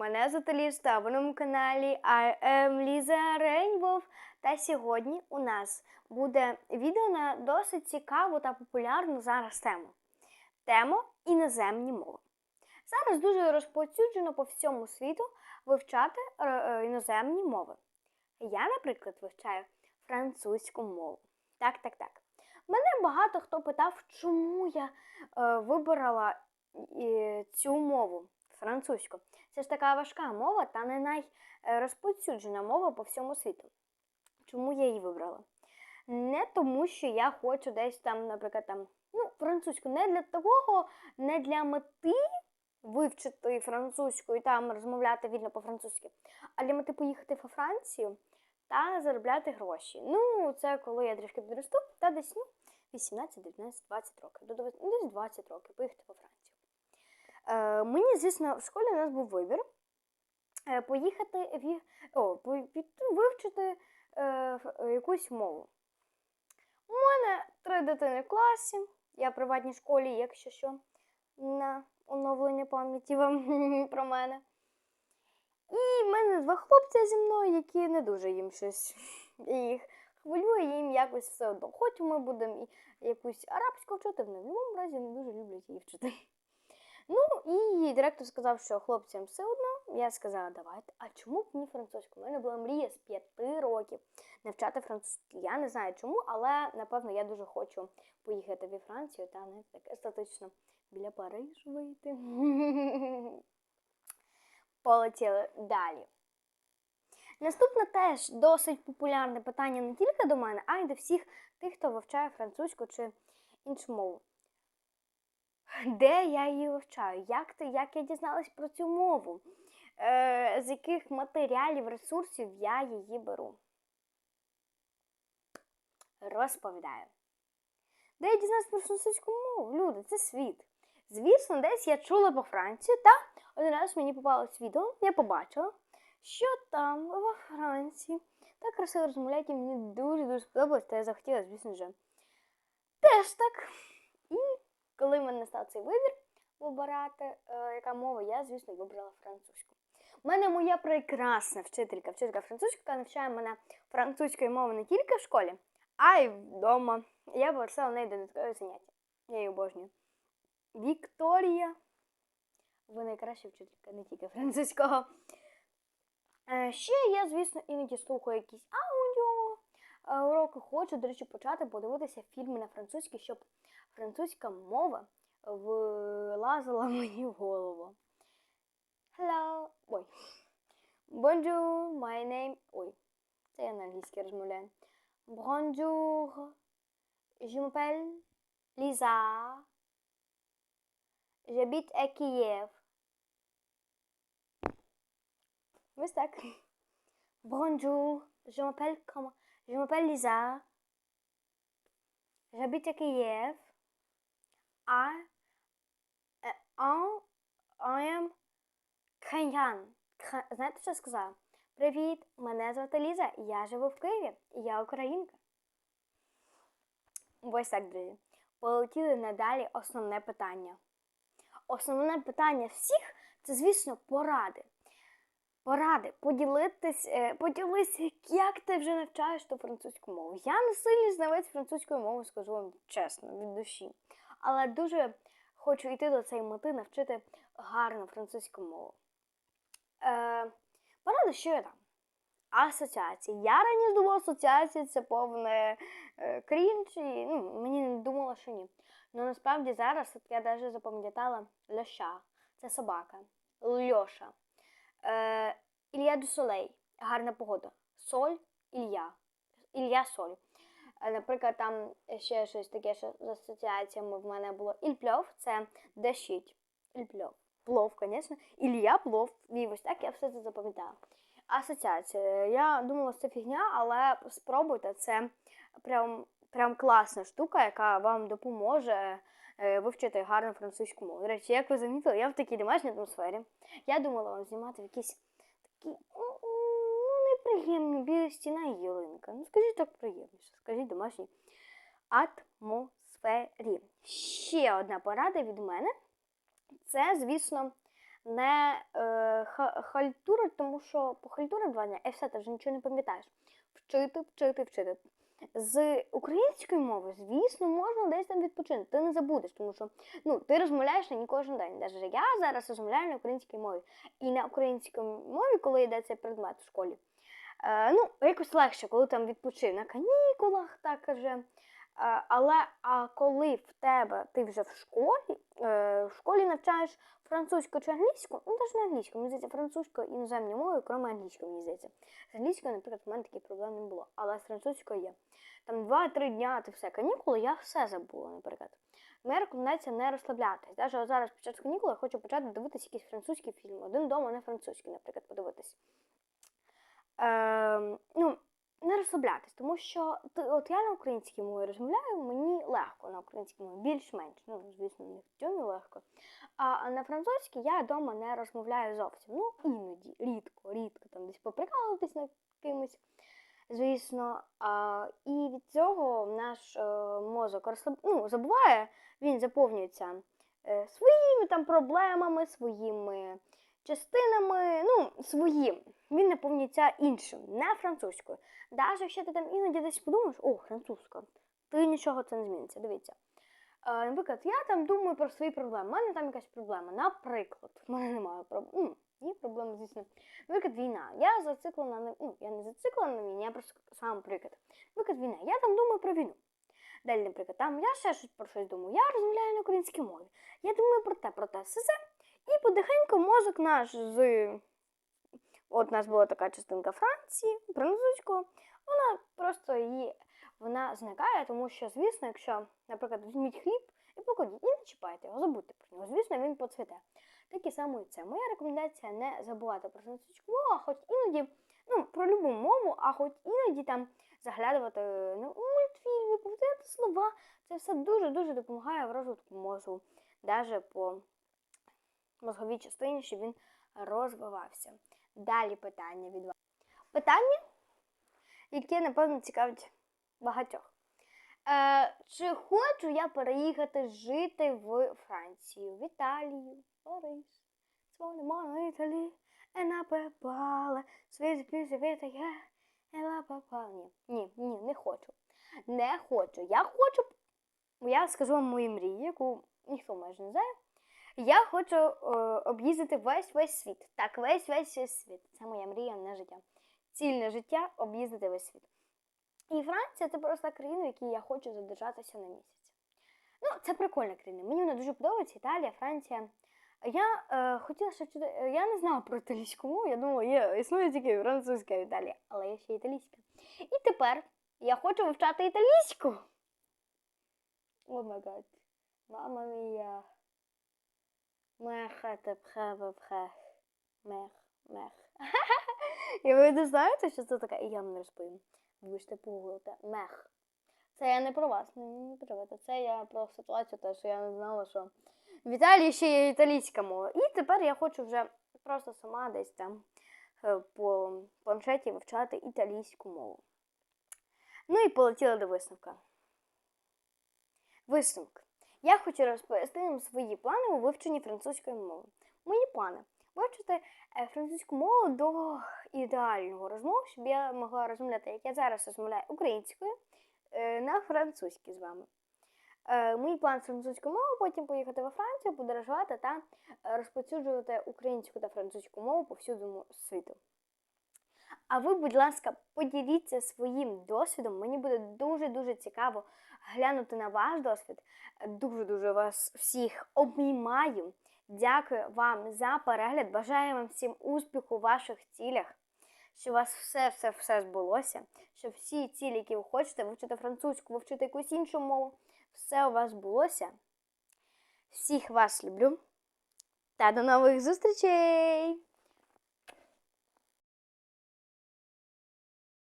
Мене звати Ліз, та ви на моєму каналі Ліза Рейнбов. Та сьогодні у нас буде відео на досить цікаву та популярну зараз тему. Тема іноземні мови. Зараз дуже розповсюджено по всьому світу вивчати е, е, іноземні мови. Я, наприклад, вивчаю французьку мову. Так, так, так. Мене багато хто питав, чому я е, вибрала е, цю мову французьку. Це ж така важка мова та не найрозповсюджена мова по всьому світу. Чому я її вибрала? Не тому, що я хочу десь там, наприклад, там, ну, французьку, не для того, не для мети вивчити французьку і там розмовляти вільно по-французьки, а для мети поїхати во Францію та заробляти гроші. Ну, це коли я трішки підросту, та десь ну, 18, 19, 20 років. Десь 20 років поїхати по Францію. Е, мені, звісно, в школі у нас був вибір е, поїхати в, о, вивчити е, якусь мову. У мене три дитини в класі, я в приватній школі, якщо що, на оновлення пам'яті вам про мене. І в мене два хлопця зі мною, які не дуже їм щось їх хвилює, їм якось все одно. Хоч ми будемо якусь арабську вчити, вони в будь-якому разі не дуже люблять її вчити. Ну і директор сказав, що хлопцям все одно. Я сказала, давайте. А чому б ні французьку? У мене була мрія з п'яти років навчати французьку. Я не знаю чому, але напевно я дуже хочу поїхати в Францію та не так естетично біля Парижу вийти. Полетіли далі. Наступне теж досить популярне питання не тільки до мене, а й до всіх тих, хто вивчає французьку чи іншу мову. Де я її вивчаю? Як, ти, як я дізналась про цю мову? Е, з яких матеріалів, ресурсів я її беру? Розповідаю. Де я дізналась про французьку мову? Люди, це світ. Звісно, десь я чула по Франції, та один раз мені попалось відео, я побачила, що там, во Франції, так красиво розмовляють, і мені дуже-дуже сподобалось, та я захотіла, звісно вже, теж так. Коли в мене настав цей вибір вибирати, е, яка мова, я, звісно, вибрала французьку. У мене моя прекрасна вчителька, вчителька французької, яка навчає мене французької мови не тільки в школі, а й вдома. Я попросила в неї додаткові заняття. Я її обожнюю. Вікторія. Ви найкраща вчителька, не тільки французького. Е, Ще я, звісно, іноді слухаю якісь уроки. Хочу, до речі, почати подивитися фільми на французькій, щоб французька мова влазила мені в голову. Hello. Ой. Bonjour, my name. Ой, це я на англійській розмовляю. Bonjour. Je m'appelle Lisa. J'habite à Kiev. Ось так. Bonjour. Je m'appelle comment? Je m'appelle Lisa. J'habite à Kiev. I, I, I am Kenyan. Знаєте, що я сказала? Привіт, мене звати Ліза, я живу в Києві, я українка. Ось так, друзі. Полетіли надалі основне питання. Основне питання всіх це, звісно, поради. Поради, поділитись, е, поділися, як ти вже навчаєш ту французьку мову. Я не сильний знавець французької мови, скажу вам чесно, від душі. Але дуже хочу йти до цієї мети навчити гарну французьку мову. Е, поради, що я дам? Асоціації. Я раніше думала, асоціації це повне е, крінж, і ну, мені не думала, що ні. Ну насправді зараз я навіть запам'ятала Льоша, це собака, Льоша. Е, Ілля Ду Солей, гарна погода. Соль, Ілля. Ілля Соль. Е, Наприклад, там ще щось таке, що з асоціаціями в мене було Ільпльов, це дещить. Ільпльов. Плов, звісно. Ілля плов. І ось так я все це запам'ятала. Асоціація. Я думала, що це фігня, але спробуйте, це прям, прям класна штука, яка вам допоможе вивчити гарну французьку мову. До речі, як ви замітили, я в такій домашній атмосфері. Я думала вам знімати якісь такі ну, неприємні білі стіна і ялинка. Ну, скажіть так приємніше, скажіть домашній атмосфері. Ще одна порада від мене. Це, звісно, не е, ха- хальтурить, тому що похальтурить два дня, і все, ти вже нічого не пам'ятаєш. Вчити, вчити, вчити. З української мови, звісно, можна десь там відпочити. Ти не забудеш, тому що ну, ти розмовляєш на ній кожен день. Даже я зараз розмовляю на українській мові. І на українській мові, коли йде цей предмет в школі, е, ну, якось легше, коли там відпочив на канікулах, так каже. Е, але а коли в тебе ти вже в школі, е, в школі навчаєш французьку чи англійську, ну навіть не англійську, мені здається, французькою іноземною мовою, крім англійської, мені здається. З англійською, наприклад, в мене таких проблем не було, але з французькою є. Там 2-3 дня ти все канікули, я все забула, наприклад. Моя рекомендація не розслаблятись. Навіть зараз під час канікул я хочу почати дивитися якийсь французький фільм. Один дома не французький, наприклад, подивитись. Е, ну, не розслаблятись, тому що от я на українській мові розмовляю, мені легко на українській мові, більш-менш. Ну, звісно, не тюмі легко. А на французькій я вдома не розмовляю зовсім. Ну, іноді, рідко, рідко там десь поприкалуватись над кимось, звісно. А, і від цього наш е, мозок розслаб... ну, забуває, він заповнюється е, своїми там проблемами, своїми частинами, ну, своїм. Він наповнюється іншим, не французькою. Навіть якщо ти там іноді десь подумаєш, о, французька, ти нічого це не зміниться. Дивіться. Е, наприклад, я там думаю про свої проблеми. У мене там якась проблема. Наприклад, в мене немає проблем. Є проблеми, звісно. Наприклад, війна. Я зациклена на ну, я не зациклена на війні, я просто сам приклад. Наприклад, війна. Я там думаю про війну. Далі, наприклад, там я ще щось про щось думаю. Я розмовляю на українській мові. Я думаю про те, про те, все це. І потихеньку мозок наш з. От у нас була така частинка Франції, французького, вона просто її вона зникає, тому що, звісно, якщо, наприклад, візьміть хліб і покладіть, і не чіпайте його, забудьте про нього. Звісно, він поцвіте. Так і саме і це. Моя рекомендація не забувати про французьку мову, а хоч іноді, ну, про любу мову, а хоч іноді там заглядувати ну, мультфільми, повторяти слова. Це все дуже-дуже допомагає в розвитку мозку, навіть по мозговій частині, щоб він розвивався. Далі питання від вас. Питання, яке, напевно, цікавить багатьох. Е, чи хочу я переїхати жити в Францію, в Італію, Париж, Своне моно Італії, е на світ світа я, е ла. Ні, ні, ні, не хочу. Не хочу. Я хочу, я скажу вам мою мрію, яку ніхто майже не знає. Я хочу е, об'їздити весь весь світ. Так, весь весь весь світ. Це моя мрія на життя. Цільне життя об'їздити весь світ. І Франція це просто країна, в якій я хочу задержатися на місяць. Ну, це прикольна країна. Мені вона дуже подобається. Італія, Франція. Я е, хотіла ще вчити. е, Я не знала про італійську мову. Я думала, є, існує тільки французька в Італії, але є ще італійська. І тепер я хочу вивчати італійську. О май гад. Мама мія. Меха те пхеве пхех. Мех, мех. І ви не знаєте, що це таке? І я не розповім. Вибачте, погуглите. Мех. Це я не про вас, не, не переживайте. Це я про ситуацію, те, що я не знала, що в Італії ще є італійська мова. І тепер я хочу вже просто сама десь там е, по планшеті вивчати італійську мову. Ну і полетіла до висновка. Висновок. Я хочу розповісти вам свої плани у вивченні французької мови. Мої плани вивчити е, французьку мову до ідеального розмови, щоб я могла розмовляти, як я зараз розмовляю українською, е, на французькій з вами. Е, Мій план з французькою мовою потім поїхати во Францію, подорожувати та розповсюджувати українську та французьку мову по всьому світу. А ви, будь ласка, поділіться своїм досвідом. Мені буде дуже-дуже цікаво глянути на ваш досвід. Дуже-дуже вас всіх обіймаю. Дякую вам за перегляд. Бажаю вам всім успіху у ваших цілях, щоб у вас все-все-все збулося, щоб всі цілі, які ви хочете, вивчити французьку, вивчити якусь іншу мову, все у вас збулося. Всіх вас люблю. Та до нових зустрічей!